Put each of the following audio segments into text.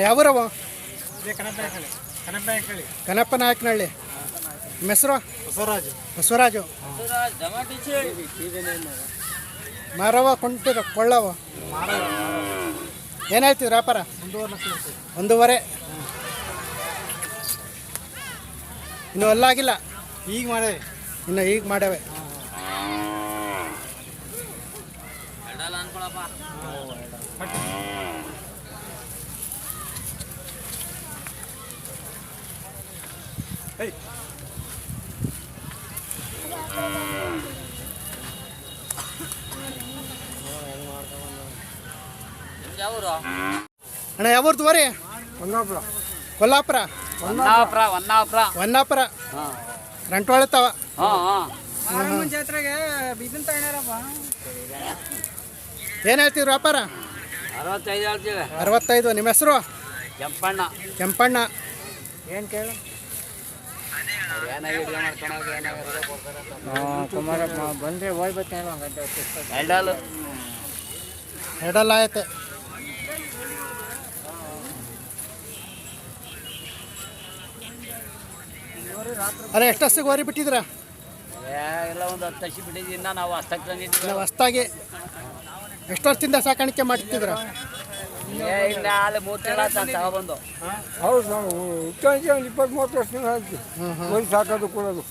ಯಾವೂರವ ಕನಪ್ಪ ನಾಯಕನಹಳ್ಳಿ. ಹೆಸರು? ಬಸವರಾಜು. ಬಸವರಾಜು. ಮಾರವ ಕೊಂಟಿರ ಕೊಳ್ಳವ ಏನಾಯ್ತು ವ್ಯಾಪಾರ? ಒಂದೂವರೆ. ಇನ್ನು ಅಲ್ಲಾಗಿಲ್ಲ. ಈಗ ಮಾಡೇವೆ. ಇನ್ನು ಈಗ ಮಾಡ್ಯಾವೆ ಅಣ್ಣ ಯಾವ್ದು ವರಿ ಕೊಲ್ಲಾಪುರ ಕೊಲ್ಲಾಪುರ. ಹೊನ್ನಾಪುರ ರಂಟೊಳತಾವ ಹಾಂ. ಹಾಂ ಜಾತ್ರೆಗೆ ಬಿದಿನ್ ತಗೊಂಡಾರಪ್ಪ ಏನು ಹೇಳ್ತಿದ್ರು ವ್ಯಾಪಾರ? ಅರವತ್ತೈದು ಹೇಳ್ತೀವಿ. ಅರವತ್ತೈದು. ನಿಮ್ಮ ಹೆಸರು? ಕೆಂಪಣ್ಣ. ಕೆಂಪಣ್ಣ. ಏನು ಕೇಳು? ಕುಮಾರಪ್ಪ ಬಂದರೆ ಹೋಗ್ಬೇಕು ಎರಡಲ್ಲ ಆಯ್ತೆ. ಅರೆ ಎಷ್ಟೊತ್ತಿಗೆ ಗೋರಿ ಬಿಟ್ಟಿದ್ರ ಎಲ್ಲ ಒಂದು ಹತ್ತು ಹಸಿ ಬಿಟ್ಟಿದ್ದೀನ ನಾವು ತಂದಿದ್ದೀವಿ. ನಾವು ಹೊಸ್ದಾಗಿ ಎಷ್ಟು ವರ್ಷದಿಂದ ಸಾಕಾಣಿಕೆ ಮಾಡ್ತಿದ್ರ ಏ ಇಲ್ಲ ಅಲ್ಲಿ ಮೂರು ತಿಂಗಳ ತಗೊಬಂದು. ಹೌದು ನಾವು ಹುಟ್ಟಾಗಿ ಒಂದು ಇಪ್ಪತ್ತು ಮೂವತ್ತು ವರ್ಷದಿಂದ ಆಯ್ತು. ಸಾಕೋದು ಕೊಡೋದು.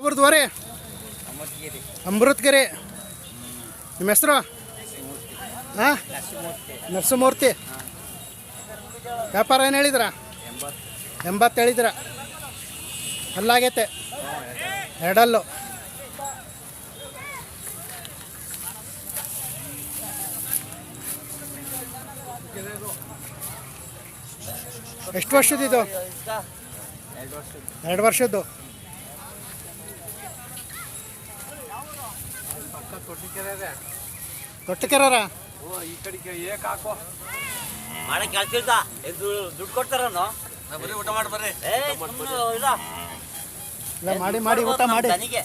ಅವ್ರದ್ದು ವರೆ ಅಮೃತಗಿರಿ. ನಿಮ್ಮ ಹೆಸರು? ಹಾಂ ನರಸಿಂಹಮೂರ್ತಿ. ವ್ಯಾಪಾರ ಏನು ಹೇಳಿದ್ರ ಎಂಬತ್ತು. ಹೇಳಿದ್ರ ಅಲ್ಲಾಗೈತೆ ಎರಡಲ್ಲು. ಎಷ್ಟು ವರ್ಷದಿದು ಎರಡು ವರ್ಷದ್ದು. ತೊಟ್ಟಿಕೆರಾರ? ಈ ಕಡೆಗೆ ಏಕ್ ಹಾಕೋ ಮಾಡಕ್ಕೆ ಕೆಲಸ ಇಲ್ದ ಇದು ದುಡ್ಡು ಕೊಡ್ತಾರನು ಬರೀ ಊಟ ಮಾಡಿ ಬರ್ರಿ. ಇಲ್ಲ ಇಲ್ಲ ಮಾಡಿ ಮಾಡಿ ಊಟ ಮಾಡಿ. ನನಗೆ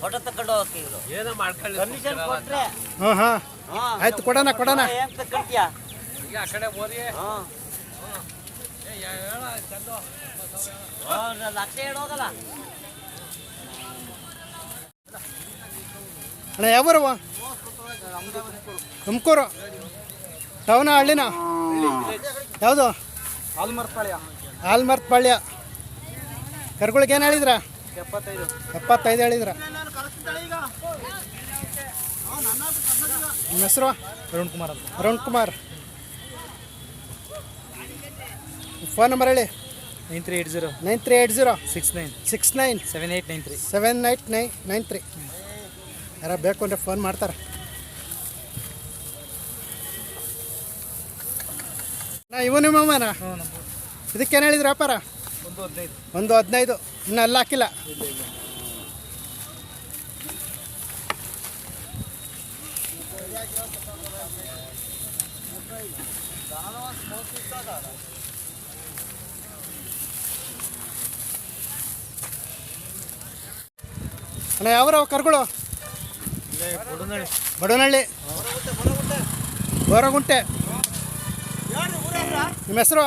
ಫೋಟೋ ತಕೊಂಡು ಹೋಗಕ್ಕೆ ಇವರು. ಏನೋ ಮಾಡ್ಕೊಳ್ಳಿ ಕಮಿಷನ್ ಕೊಟ್ರೆ. ಹಾಂ ಹಾಂ. ಹಾಂ. ಆಯ್ತು ಕೊಡೋಣ ಕೊಡೋಣ. ಏನು ತಕೊಂತೀಯ ಈಗ ಆ ಕಡೆ ಹೋರಿ ಹಾಂ. ಅಣ್ಣ ಯಾವೂರವ ತುಮಕೂರು. ಟೌನ ಹಳ್ಳಿನ? ಯಾವುದು? ಹಾಲ್ಮರ್ತ್ ಪಾಳ್ಯ. ಕರ್ಗಳಿಗೆ ಏನು ಹೇಳಿದ್ರ? ಎಪ್ಪತ್ತೈದು ಹೇಳಿದ್ರ? ನಿಮ್ಮ ಹೆಸರು? ಅರುಣ್ ಕುಮಾರ್ ಅರುಣ್ ಕುಮಾರ್. ಫೋನ್ ನಂಬರ್ ಹೇಳಿ. Nine three eight zero nine three eight zero six nine. Six nine. Seven eight nine three. Seven eight nine nine three. ಯಾರ ಬೇಕು ಅಂದರೆ ಫೋನ್ ಮಾಡ್ತಾರೆ. ನಾ ಇವು ನಿಮ್ಮಮ್ಮನ ಇದಕ್ಕೆ ನಮ್ಮ ಇದಕ್ಕೇನು ಹೇಳಿದ್ರು ವ್ಯಾಪಾರ? ಒಂದು ಹದಿನೈದು. ಒಂದು ಹದಿನೈದು. ಇನ್ನೂ ಅಲ್ಲ ಹಾಕಿಲ್ಲ. ಅಣ್ಣ ಯಾವ ಕರ್ಗಳು. ಬಡವನಹಳ್ಳಿ. ಗೋರಗುಂಟೆ ನಿಮ್ಮ ಹೆಸರು?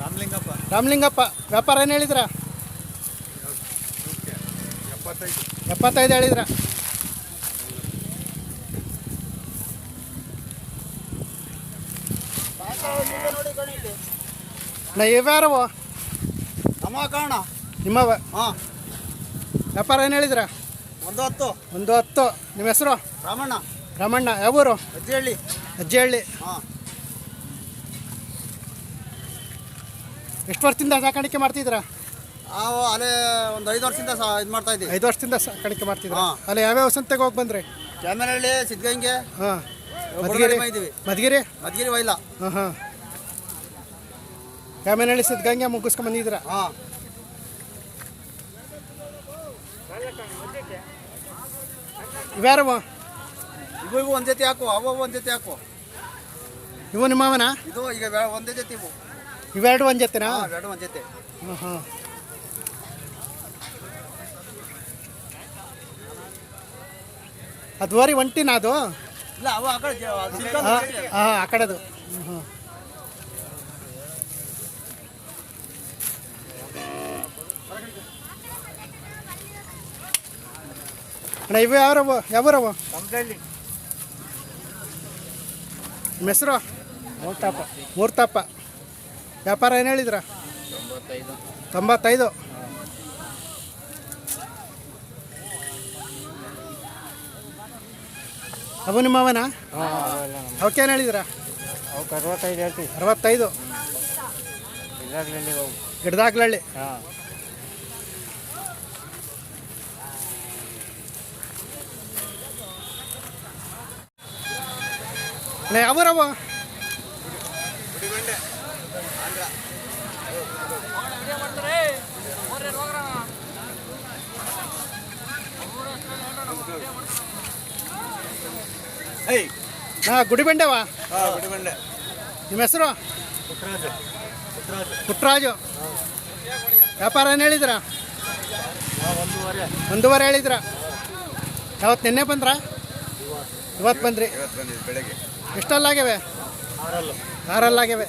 ರಾಮಲಿಂಗಪ್ಪ. ರಾಮಲಿಂಗಪ್ಪ. ವ್ಯಾಪಾರ ಏನು ಹೇಳಿದ್ರ? ಎಪ್ಪತ್ತೈದು ಎಪ್ಪತ್ತೈದು ಹೇಳಿದ್ರ ನಾ ಇವ್ಯಾರವು ನಮ್ಮ ಕಾರಣ. ನಿಮ್ಮವ? ಹಾಂ. ವ್ಯಾಪಾರ ಏನು ಹೇಳಿದ್ರ? ಒಂದು ಹತ್ತು. ಒಂದು ಹತ್ತು. ನಿಮ್ಮ ಹೆಸರು? ರಾಮಣ್ಣ. ರಾಮಣ್ಣ ಯಾವೂರು ಅಜ್ಜಿಹಳ್ಳಿ ಅಜ್ಜಿಹಳ್ಳಿ ಹಾಂ. ಎಷ್ಟು ವರ್ಷದಿಂದ ಸಾಕಾಣಿಕೆ ಮಾಡ್ತಿದ್ರ ನಾವು ಅಲ್ಲೇ ಒಂದು ಐದು ವರ್ಷದಿಂದ ಸಹ ಇದು ಮಾಡ್ತಾ ಇದ್ದೀವಿ. ಐದು ವರ್ಷದಿಂದ ಸಾಕಾಣಿಕೆ ಮಾಡ್ತಿದ್ರ ಹಾಂ. ಅಲ್ಲಿ ಯಾವ್ಯಾವ ಸಂತೆಗೆ ಹೋಗಿ ಬಂದ್ರಿ? ಕ್ಯಾಮರಹಳ್ಳಿ ಸಿದ್ಧಗಂಗೆ. ಹಾಂ. ಮಧುಗಿರಿ ಇದ್ದೀವಿ ಮಧುಗಿರಿ ಮಧುಗಿರಿ ವೈಲ. ಹಾಂ ಹಾಂ. ಕ್ಯಾಮೆನಹಳ್ಳಿ ಸಿದ್ಧಗಂಗೆ ಮುಗಿಸ್ಕೊಂಡ್ ಬಂದಿದ್ದೀರಾ? ಹಾಂ. ಇವ್ಯಾರವ ಇವು ಇವು ಒಂದು ಜೊತೆ ಹಾಕು ಅವು ಒಂದು ಜೊತೆ ಹಾಕು. ಇವು ನಿಮ್ಮವನ ಇದು ಈಗ ಒಂದೇ ಜೊತೆ ಇವು. ಇವೆರಡು ಒಂದು ಜೊತೆನಾ? ಹಾಂ ಎರಡು ಒಂದು ಜೊತೆ. ಹಾಂ ಹಾಂ ಅದು ವರಿ ಒಂಟಿನ ಅದು? ಇಲ್ಲ ಅವು ಆ ಕಡೆ ಜ- ಅದು ಸಿಕ್ಕಲ್ಲ. ಹಾಂ ಆ ಕಡೆದು. ಹಾಂ ಅಣ್ಣ ಇವು ಯಾವ್ರವ? ಯಾವ ನಮ್ದ್ರಲ್ಲಿ ನಿಮ್ಮ ಹೆಸರು? ಮೂರ್ತಪ್ಪ ಮೂರ್ತಪ್ಪ ವ್ಯಾಪಾರ ಏನು ಹೇಳಿದ್ರ? ತೊಂಬತ್ತೈದು. ಅವು ನಿಮ್ಮ ಅವನ? ಅವಕ್ಕೆ ಏನು ಅವಕ್ಕೇನು ಹೇಳಿದ್ರ? ಅವಕ್ಕೆ ಅರವತ್ತೈದು ಹೇಳ್ತೀವಿ. ಅರವತ್ತೈದು. ಗಿಡದಾಗ್ಲಳ್ಳಿ. ಹಾಂ. ಯಾವೂರವ ಏಯ್ ನಾ ಗುಡಿಬಂಡೆವ ಹಾಂ ಬಿಡಿಬಂಡೆ ನಿಮ್ಮ ಹೆಸರು? ಪುಟ್ಟರಾಜು ವ್ಯಾಪಾರ ಏನು ಹೇಳಿದ್ರ? ಒಂದೂವರೆ. ಹೇಳಿದ್ರ. ಯಾವತ್ತು ನಿನ್ನೆ ಬಂದ್ರಾ? ಇವತ್ತು. ಬಂದ್ರಿ. ಬೆಳಗ್ಗೆ. ಎಷ್ಟಲ್ಲಾಗ್ಯವೆ? ಆರಲ್ಲು ಆರಲ್ಲಾಗ್ಯವೆ.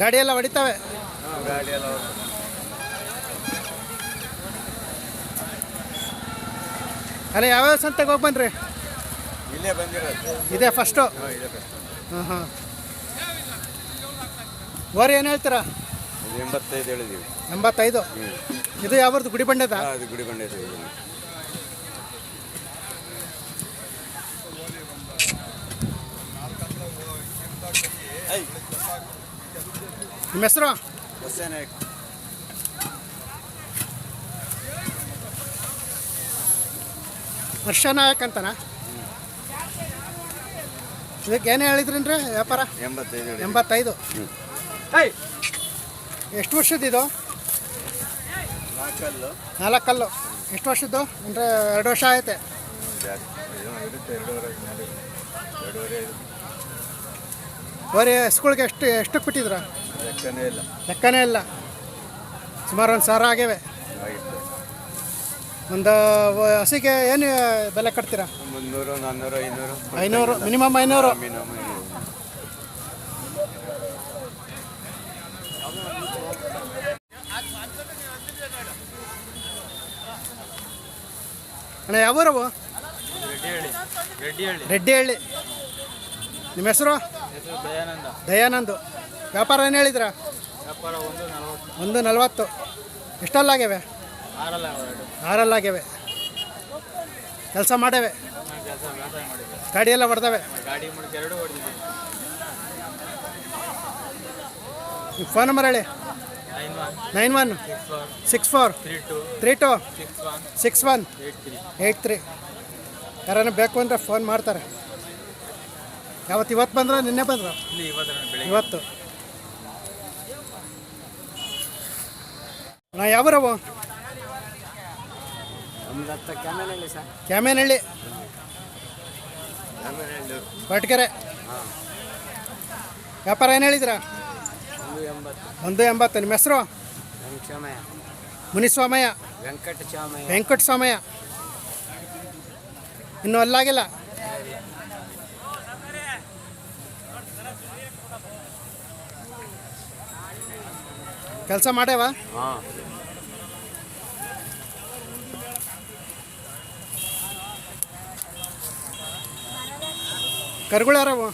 ಗಾಡಿಯೆಲ್ಲ ಹೊಡಿತಾವೆ? ಗಾಡಿ ಅಲ್ಲ ಯಾವ್ಯಾವ ಸಂತೆಗೆ ಹೋಗಿ ಬಂದ್ರಿ? ಇಲ್ಲೇ ಬಂದಿರೋದು. ಇದೇ ಫಸ್ಟು ಹಾಂ. ಹಾಂ ಓರಿ ಏನು ಹೇಳ್ತೀರಾ? ಎಂಬತ್ತೈದು ಹೇಳಿದ್ದೀವಿ ಎಂಬತ್ತೈದು? ಇದು ಯಾವ್ದು ಗುಡಿ ಬಂಡೆದ? ಅದು ಗುಡಿಬಂಡೆ ನಿಮ್ಮ ಹೆಸರು? ಹರ್ಷ ನಾಯಕ್ ಅಂತನಾ? ಇದಕ್ಕೆ ಏನು ಹೇಳಿದ್ರಿ ವ್ಯಾಪಾರ? ಎಂಬತ್ತೈದು ಎಂಬತ್ತೈದು. ಹ್ಞೂ ಎಷ್ಟು ವರ್ಷದ್ದು ನಾಲ್ಕಲ್ಲು. ನಾಲ್ಕಲ್ಲು. ಎಷ್ಟು ವರ್ಷದ್ದು? ಅಂದರೆ ಎರಡು ವರ್ಷ ಆಯ್ತೆ. ಬರೀ ಸ್ಕೂಲ್ಗೆ ಎಷ್ಟು ಎಷ್ಟಕ್ಕೆ ಬಿಟ್ಟಿದ್ರ ಲೆಕ್ಕನೇ ಇಲ್ಲ. ಲೆಕ್ಕನೇ ಇಲ್ಲ. ಸುಮಾರು ಒಂದು ಸಾವಿರ ಆಗ್ಯವೆ ಒಂದು ಹಸಿಗೆ ಏನು ಬೆಲೆ ಕಟ್ತೀರಾ? ಮುನ್ನೂರು ನಾನ್ನೂರು ಐನೂರು. ಐನೂರು ಮಿನಿಮಮ್ ಐನೂರು. ಅಣ್ಣ ಯಾವೂರವು ರೆಡ್ಡಿಹಳ್ಳಿ. ನಿಮ್ಮ ಹೆಸರು? ದಯಾನಂದ. ದಯಾನಂದು. ವ್ಯಾಪಾರ ಏನು ಹೇಳಿದ್ರ? ವ್ಯಾಪಾರ ಒಂದು ನಲವತ್ತು. ಒಂದು ನಲ್ವತ್ತು. ಎಷ್ಟಲ್ಲಾಗ್ಯವೆ? ಆರಲ್ಲ ಆರಲ್ಲಾಗ್ಯವೆ. ಕೆಲಸ ಮಾಡೇವೆ ಗಾಡಿ ಎಲ್ಲ ಹೊಡೆದವೆ? ಗಾಡಿ ಮುಡಿಕೆ ಎರಡು ಹೊಡೆದಿದ್ದೆ. ನಿಮ್ಮ ಫೋನ್ ನಂಬರ್ ಹೇಳಿ. Nine one. Six four. Three two. Six one. Eight three. Eight three. ಯಾರನ್ನ ಬೇಕು ಅಂದರೆ ಫೋನ್ ಮಾಡ್ತಾರೆ. ಯಾವತ್ತು ಇವತ್ತು ಬಂದ್ರ ನಿನ್ನೆ ಬಂದ್ರ? ಇಲ್ಲಿ ಇವತ್ತು ಇವತ್ತು. ನಾ ಯಾವರವು ಕ್ಯಾಮೇನಹಳ್ಳಿ ಬಟ್ಕೆರೆ ವ್ಯಾಪಾರ ಏನು ಹೇಳಿದ್ರ? ಒಂದು ಎಂಬತ್ತು. ನಿಮ್ಮ ಹೆಸರು? ಮುನಿಸ್ವಾಮಯ್ಯ. ವೆಂಕಟ ವೆಂಕಟಸ್ವಾಮಯ್ಯ. ವೆಂಕಟ ಇನ್ನೂ ಅಲ್ಲಾಗಿಲ್ಲ? ಕೆಲಸ ಮಾಡ್ಯಾವ? ಹಾಂ. ಕರುಗಳು ಯಾರವು?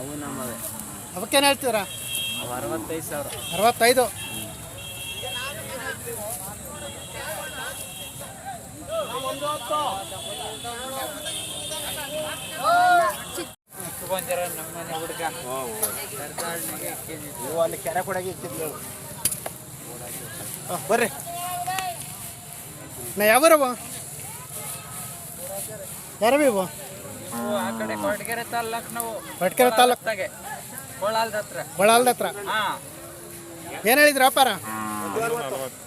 ಅವು ನಮ್ಮವೆ. ಅವಕ್ಕೇನು ಹೇಳ್ತೀರಾ? ಅವು ಅರವತ್ತೈದು ಸಾವಿರ. ಅರವತ್ತೈದು? ಬಂದಿರ ನಮ್ಮನೆ ಹುಡುಗ. ಅಲ್ಲಿ ಕೆರೆ ಕೊಡಗೆ ಇಟ್ಟಿದ್ಲು ಬರ್ರಿ. ನಾ ಯಾವ ಯಾರವ ಇವು? ಆ ಕಡೆ ಕೊಡಗೆರೆ ತಾಲ್ಲೂಕು ನಾವು. ಹೊಟ್ಕೆರೆ ತಾಲೂಕು. ಕೋಳಾಲ್ದ ಹತ್ರ. ಕೊಳಾಲ್ದ ಹತ್ರ. ಹಾಂ. ಏನು ಹೇಳಿದ್ರಿ ವ್ಯಾಪಾರ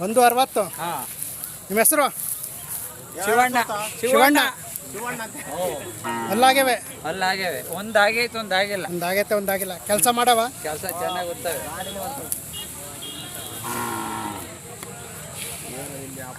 ಒಂದು ಅರವತ್ತು. ಹಾಂ. ನಿಮ್ಮ ಹೆಸರು? ಶಿವಣ್ಣ. ಶಿವಣ್ಣ. ಅಲ್ಲಾಗ್ಯವೆ ಅಲ್ಲಾಗ್ಯವೆ. ಒಂದು ಆಗೈತೆ ಒಂದು ಆಗಿಲ್ಲ ಒಂದು ಆಗೈತೆ ಒಂದು ಆಗಿಲ್ಲ ಕೆಲಸ ಮಾಡವ? ಕೆಲಸ ಚೆನ್ನಾಗಿ ಗೊತ್ತವೆ